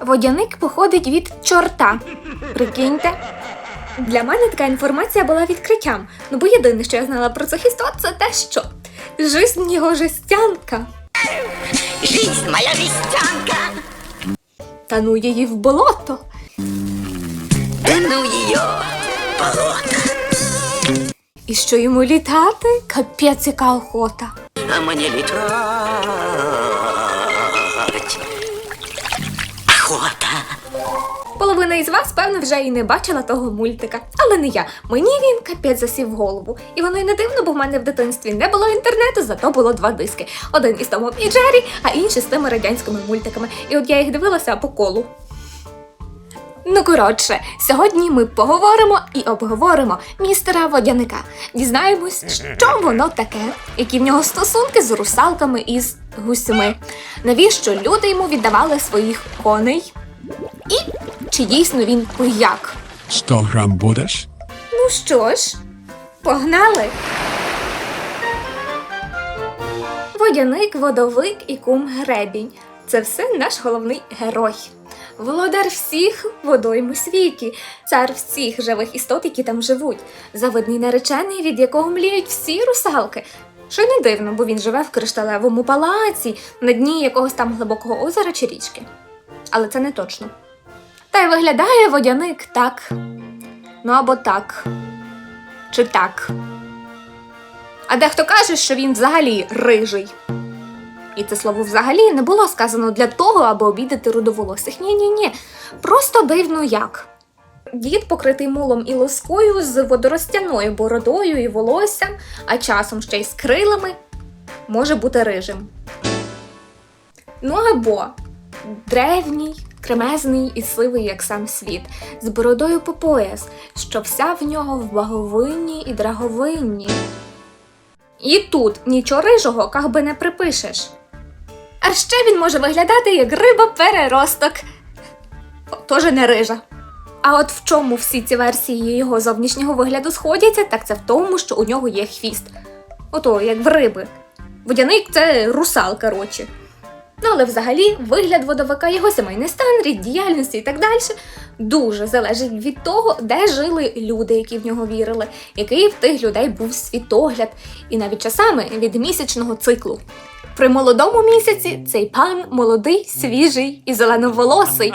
Водяник походить від чорта. Прикиньте. Для мене така інформація була відкриттям. Ну бо єдине, що я знала про цих істот, це те, що жизнь його жестянка. Жизнь моя жестянка. Та ну її в болото. Да ну ее, болото. І що йому літати? Капець, яка охота. А мне летать. Охота. Половина із вас, певно, вже і не бачила того мультика. Але не я. Мені він капець засів в голову. І воно й не дивно, бо в мене в дитинстві не було інтернету, зато було два диски. Один із Томом і Джері, а інший з тими радянськими мультиками. І от я їх дивилася по колу. Ну, коротше, сьогодні ми поговоримо і обговоримо містера водяника. Дізнаємось, що воно таке, які в нього стосунки з русалками і з гусями. Навіщо люди йому віддавали своїх коней? І чи дійсно він пияк? 100 грам будеш? Ну що ж, погнали. Водяник, водовик і кум гребінь. Це все наш головний герой. Володар всіх водойм у світі, цар всіх живих істот, які там живуть, завидний наречений, від якого мліють всі русалки. Що й не дивно, бо він живе в кришталевому палаці, на дні якогось там глибокого озера чи річки. Але це не точно. Та й виглядає водяник так. Ну або так. Чи так. А дехто каже, що він взагалі рижий. І це слово взагалі не було сказано для того, аби обідати рудоволосих. Ні, ні, ні. Просто дивно як. Дід покритий мулом і лоскою з водоростяною бородою і волоссям, а часом ще й з крилами, може бути рижим. Ну або древній, кремезний і сивий, як сам світ, з бородою по пояс, що вся в нього в баговинні і драговинні. І тут нічого рижого как би не припишеш. А ще він може виглядати як риба переросток. Тоже не рижа. А от в чому всі ці версії його зовнішнього вигляду сходяться, так це в тому, що у нього є хвіст. Ото, як в риби. Водяник це русал, коротше. Ну, але взагалі вигляд водовика, його сімейний стан, рід діяльності і так далі дуже залежить від того, де жили люди, які в нього вірили, який в тих людей був світогляд, і навіть часами від місячного циклу. При молодому місяці цей пан молодий, свіжий і зеленоволосий.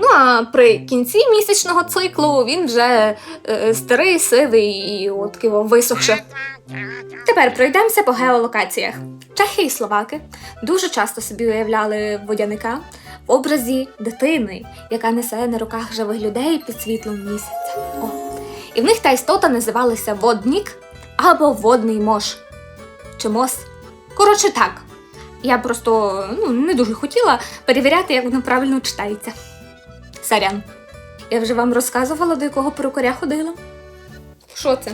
Ну а при кінці місячного циклу він вже е, старий, сивий і от киво висохше. Тепер пройдемося по геолокаціях. Чехи і словаки дуже часто собі уявляли водяника образі дитини, яка несе на руках живих людей під світлом місяця. О. І в них та істота називалася воднік або водний мож. Чи мос. Коротше так. Я просто ну, не дуже хотіла перевіряти, як воно правильно читається. Сорян. Я вже вам розказувала, до якого перукаря ходила. Що це?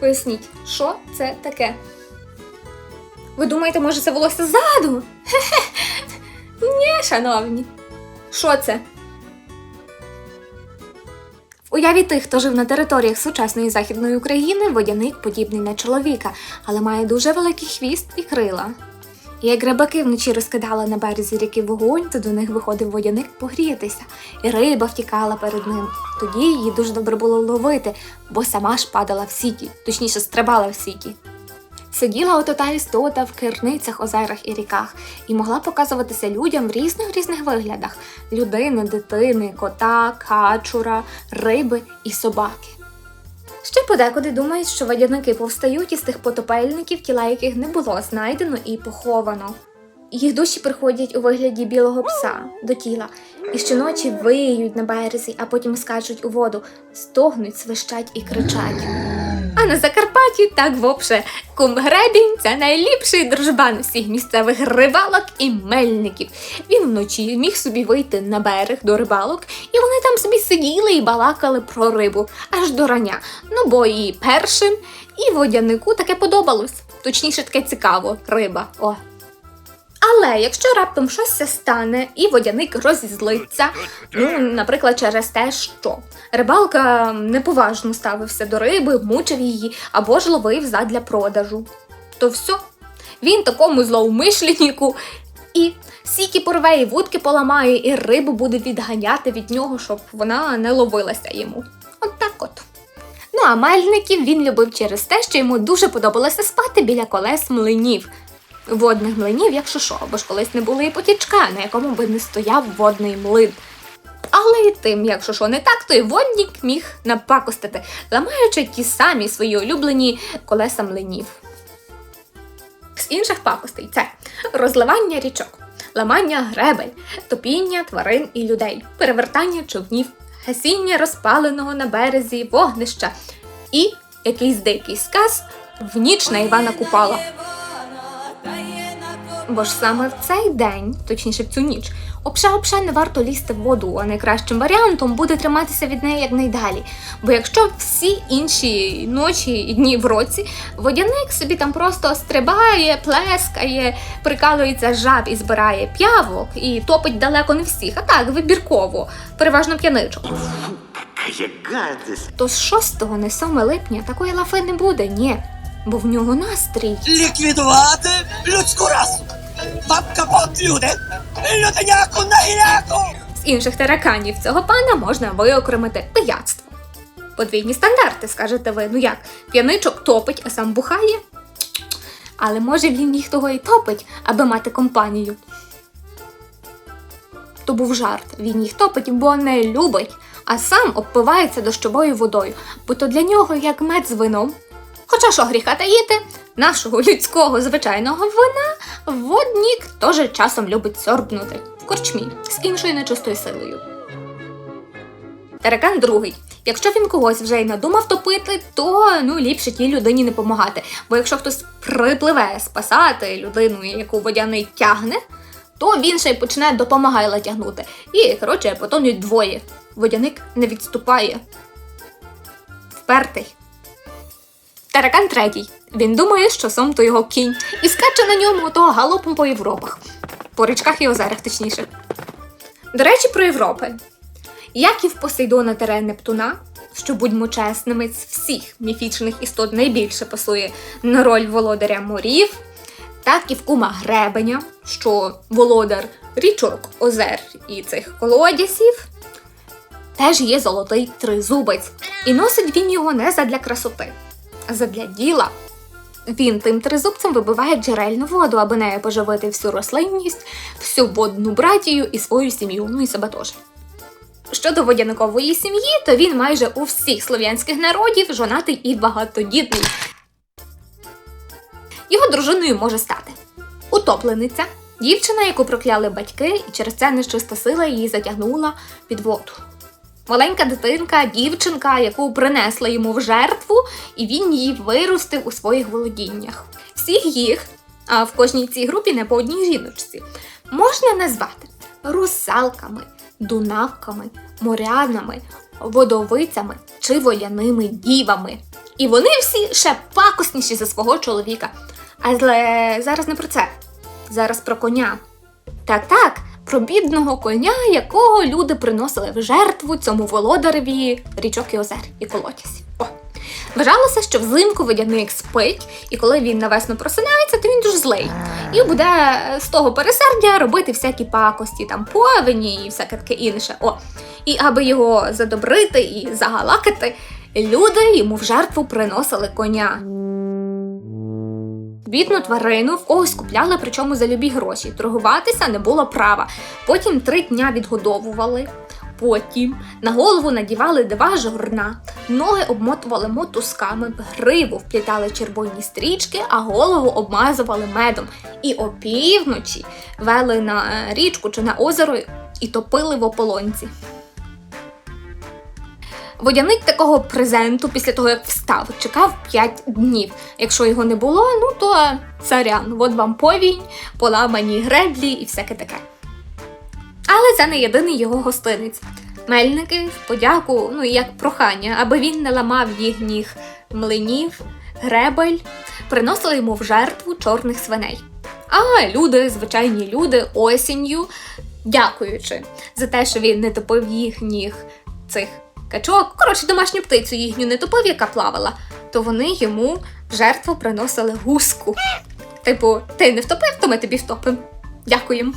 Поясніть, що це таке? Ви думаєте, може, це волосся ззаду? Хе-хе. Ні, шановні. Що це? В уяві тих, хто жив на територіях сучасної західної України, водяник подібний на чоловіка, але має дуже великий хвіст і крила. І як рибаки вночі розкидали на березі ріки вогонь, то до них виходив водяник погрітися, і риба втікала перед ним. Тоді її дуже добре було ловити, бо сама ж падала в сіті, точніше стрибала в сіті. Сиділа ото та істота в керницях, озерах і ріках і могла показуватися людям в різних різних виглядах: людини, дитини, кота, качура, риби і собаки. Ще подекуди думають, що водяники повстають із тих потопельників, тіла яких не було знайдено і поховано. Їх душі приходять у вигляді білого пса до тіла і щоночі виють на березі, а потім скачуть у воду, стогнуть, свищать і кричать. А на Закарпатті так вовше. Кум Гребінь це найліпший дружбан усіх місцевих рибалок і мельників. Він вночі міг собі вийти на берег до рибалок, і вони там собі сиділи і балакали про рибу аж до рання. Ну бо і першим, і водянику таке подобалось. Точніше, таке цікаво риба. О. Але якщо раптом щось стане і водяник розізлиться, ну, наприклад, через те, що рибалка неповажно ставився до риби, мучив її або ж ловив задля продажу, то все, він такому злоумишленіку І сіки порве, і вудки поламає, і рибу буде відганяти від нього, щоб вона не ловилася йому. От так от. Ну а мельників він любив через те, що йому дуже подобалося спати біля колес млинів. Водних млинів, якщо що, бо ж колись не було і потічка, на якому би не стояв водний млин. Але й тим, якщо що не так, то й водник міг напакостити, ламаючи ті самі свої улюблені колеса млинів. З інших пакостей це розливання річок, ламання гребель, топіння тварин і людей, перевертання човнів, гасіння розпаленого на березі вогнища і якийсь дикий сказ в ніч на Івана Купала. Бо ж саме в цей день, точніше в цю ніч, обша-обша не варто лізти в воду, а найкращим варіантом буде триматися від неї якнайдалі. Бо якщо всі інші ночі і дні в році водяник собі там просто стрибає, плескає, прикалується жаб і збирає п'явок і топить далеко не всіх, а так вибірково, переважно п'яничок. То з 6 на 7 липня такої лафи не буде, ні. Бо в нього настрій. ліквідувати людську расу. Вам капот, люди! Люденяку на! З інших тараканів цього пана можна виокремити пияцтво. Подвійні стандарти, скажете ви. Ну як, п'яничок топить, а сам бухає? Але може він їх того і топить, аби мати компанію. То був жарт. Він їх топить, бо не любить, а сам обпивається дощовою водою, бо то для нього як мед з вином. Хоча що гріха таїти, нашого людського звичайного вина воднік теж часом любить сорбнути в корчмі з іншою нечистою силою. Таракан другий. Якщо він когось вже й надумав топити, то ну ліпше тій людині не помагати. Бо якщо хтось припливе спасати людину, яку водяний тягне, то він ще й почне допомагайла тягнути. І, коротше, потонуть двоє. Водяник не відступає. Впертий. Таракан третій. Він думає, що сом то його кінь, і скаче на ньому ото галопом по Європах. По річках і озерах, точніше. До речі, про Європи. Як і в Посейдона Тере Нептуна, що будьмо чесними, з всіх міфічних істот найбільше пасує на роль володаря морів, так і в кума Гребеня, що володар річок, озер і цих колодязів, теж є золотий тризубець, і носить він його не задля красоти, задля діла. Він тим тризубцем вибиває джерельну воду, аби нею поживити всю рослинність, всю водну братію і свою сім'ю, ну і себе теж. Щодо водяникової сім'ї, то він майже у всіх слов'янських народів жонатий і багатодітний. Його дружиною може стати утоплениця, дівчина, яку прокляли батьки, і через це нечиста сила її затягнула під воду. Маленька дитинка, дівчинка, яку принесли йому в жертву, і він її виростив у своїх володіннях. Всіх їх, а в кожній цій групі не по одній жіночці, можна назвати русалками, дунавками, морянами, водовицями чи воляними дівами. І вони всі ще пакосніші за свого чоловіка. Але зараз не про це. Зараз про коня. Так, так, про бідного коня, якого люди приносили в жертву цьому володареві річок і озер і колодязів. О. Вважалося, що взимку водяник спить, і коли він навесно просинається, то він дуже злий. І буде з того пересердя робити всякі пакості, там повені і всяке таке інше. О. І аби його задобрити і загалакати, люди йому в жертву приносили коня. Бідну тварину в когось купляли, причому за любі гроші. Торгуватися не було права. Потім три дня відгодовували. Потім на голову надівали два жорна, ноги обмотували мотузками, в гриву вплітали червоні стрічки, а голову обмазували медом. І опівночі вели на е, річку чи на озеро і топили в ополонці. Водяник такого презенту після того, як встав, чекав 5 днів. Якщо його не було, ну то царян, от вам повінь, поламані греблі і всяке таке. Але це не єдиний його гостинець. Мельники в подяку, ну і як прохання, аби він не ламав їхніх млинів, гребель, приносили йому в жертву чорних свиней. А люди, звичайні люди, осінню, дякуючи за те, що він не топив їхніх цих качок, коротше, домашню птицю їхню не топив, яка плавала, то вони йому в жертву приносили гуску. Типу, ти не втопив, то ми тобі втопимо. Дякую.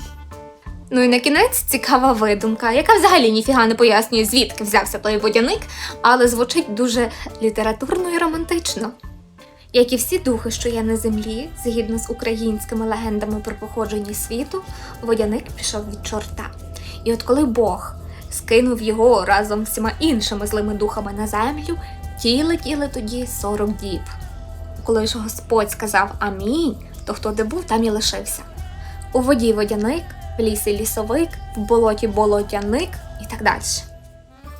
Ну і на кінець цікава видумка, яка взагалі ніфіга не пояснює, звідки взявся той водяник, але звучить дуже літературно і романтично. Як і всі духи, що є на землі, згідно з українськими легендами про походження світу, водяник пішов від чорта. І от коли Бог скинув його разом з всіма іншими злими духами на землю, ті летіли тоді 40 діб. Коли ж Господь сказав Амінь, то хто де був, там і лишився. У воді водяник, в лісі лісовик, в болоті болотяник і так далі.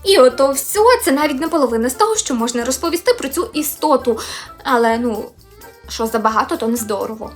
І ото все це навіть не половина з того, що можна розповісти про цю істоту. Але ну, що забагато, то не здорово.